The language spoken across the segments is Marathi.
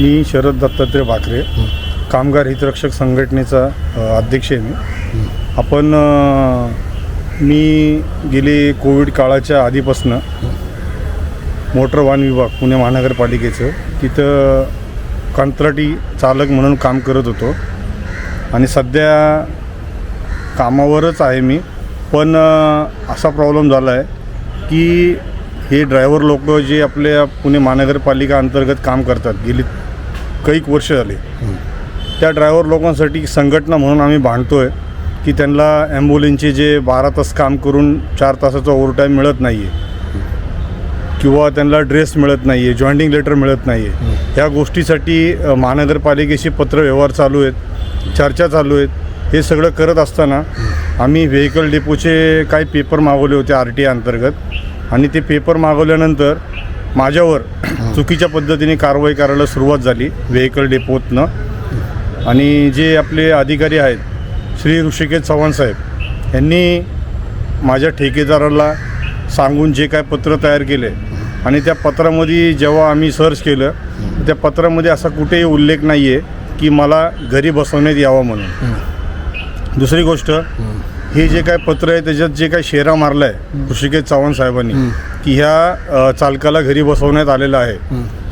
मी शरद दत्तात्रय भाकरे कामगार हितरक्षक संघटनेचा अध्यक्ष आहे मी. आपण मी गेले कोविड काळाच्या आधीपासनं मोटर वाहन विभाग पुणे महानगरपालिकेचं तिथं कंत्राटी चालक म्हणून काम करत होतो. आणि सध्या कामावरच आहे मी. पण असा प्रॉब्लेम झाला आहे की हे ड्रायव्हर लोक जे आपल्या पुणे महानगरपालिका अंतर्गत काम करतात गेली कैक वर्ष झाले. त्या ड्रायव्हर लोकांसाठी संघटना म्हणून आम्ही भांडतो आहे की त्यांना ॲम्ब्युलन्सचे जे बारा तास काम करून चार तासाचा ओव्हरटाईम मिळत नाही आहे किंवा त्यांना ड्रेस मिळत नाही आहे जॉईंटिंग लेटर मिळत नाही आहे ह्या गोष्टीसाठी महानगरपालिकेशी पत्रव्यवहार चालू आहेत चर्चा चालू आहेत. हे सगळं करत असताना आम्ही व्हेकल डेपोचे काही पेपर मागवले होते आर टी अंतर्गत. आणि ते पेपर मागवल्यानंतर माझ्यावर चुकीच्या पद्धतीने कारवाई करायला सुरुवात झाली व्हेकल डेपोतनं. आणि जे आपले अधिकारी आहेत श्री ऋषिकेश चव्हाण साहेब यांनी माझ्या ठेकेदाराला सांगून जे काय पत्र तयार केले आणि त्या पत्रामध्ये जेव्हा आम्ही सर्च केलं त्या पत्रामध्ये असा कुठेही उल्लेख नाही आहे की मला घरी बसवण्यात यावं म्हणून. दुसरी गोष्ट हे जे काय पत्र आहे त्याच्यात जे काय शेरा मारला आहे ऋषिकेश चव्हाण साहेबांनी की ह्या चालकाला घरी बसवण्यात आलेलं आहे.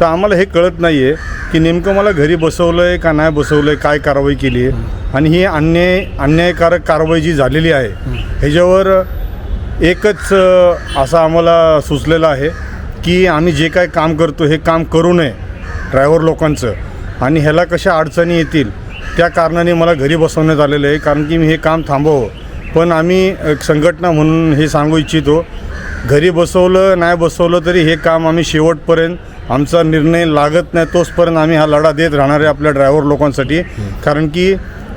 तर आम्हाला हे कळत नाही आहे की नेमकं मला घरी बसवलं आहे का नाही बसवलं आहे काय कारवाई केली आहे आणि ही अन्याय अन्यायकारक कारवाई जी झालेली आहे ह्याच्यावर एकच असं आम्हाला सुचलेलं आहे की आम्ही जे काय काम करतो हे काम करू नये ड्रायव्हर लोकांचं. आणि ह्याला कशा अडचणी येतील त्या कारणाने मला घरी बसवण्यात आलेलं आहे कारण की मी हे काम थांबवावं पण आम्ही एक संघटना म्हणून हे सांगू इच्छितो घरी बसवलं नाही बसवलं तरी हे काम आम्ही शेवटपर्यंत आमचा निर्णय लागत नाही तोचपर्यंत आम्ही हा लढा देत राहणार आहे आपल्या ड्रायव्हर लोकांसाठी. कारण की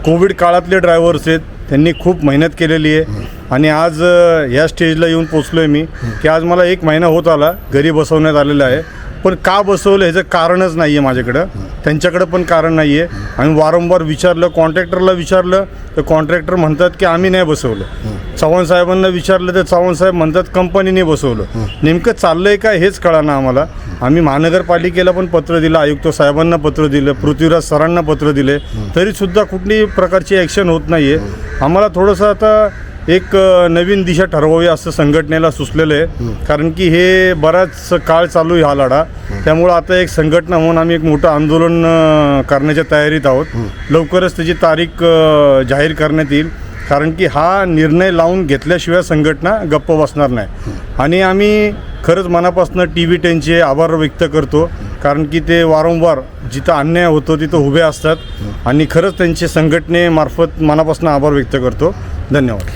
कोविड काळातले ड्रायव्हर्स आहेत त्यांनी खूप मेहनत केलेली आहे. आणि आज ह्या या स्टेजला येऊन पोचलो आहे मी की आज मला एक महिना होत आला घरी बसवण्यात आलेला आहे. पण का बसवलं ह्याचं कारणच नाही आहे माझ्याकडं. त्यांच्याकडं पण कारण नाही आहे आम्ही वारंवार विचारलं कॉन्ट्रॅक्टरला विचारलं तर कॉन्ट्रॅक्टर म्हणतात की आम्ही नाही बसवलं. चव्हाण साहेबांना विचारलं तर चव्हाण साहेब म्हणतात कंपनीने बसवलं. नेमकं चाललं आहे का हेच कळाना आम्हाला. आम्ही महानगरपालिकेला पण पत्र दिलं आयुक्त साहेबांना पत्र दिलं पृथ्वीराज सरांना पत्र दिले. तरीसुद्धा कुठलीही प्रकारची ॲक्शन होत नाही आहे आम्हाला थोडंसं आता एक नवीन दिशा ठरवावी असं संघटनेला सुचलेलं आहे. कारण की हे बराच काळ चालू आहे हा लढा. त्यामुळं आता एक संघटना म्हणून आम्ही एक मोठं आंदोलन करण्याच्या तयारीत आहोत. लवकरच त्याची तारीख जाहीर करण्यात येईल. कारण की हा निर्णय लावून घेतल्याशिवाय संघटना गप्प बसणार नाही. आणि आम्ही खरंच मनापासून टी व्ही टेनचे आभार व्यक्त करतो. कारण की ते वारंवार जिथं अन्याय होतो तिथं उभे असतात. आणि खरंच त्यांचे संघटनेमार्फत मनापासून आभार व्यक्त करतो. धन्यवाद.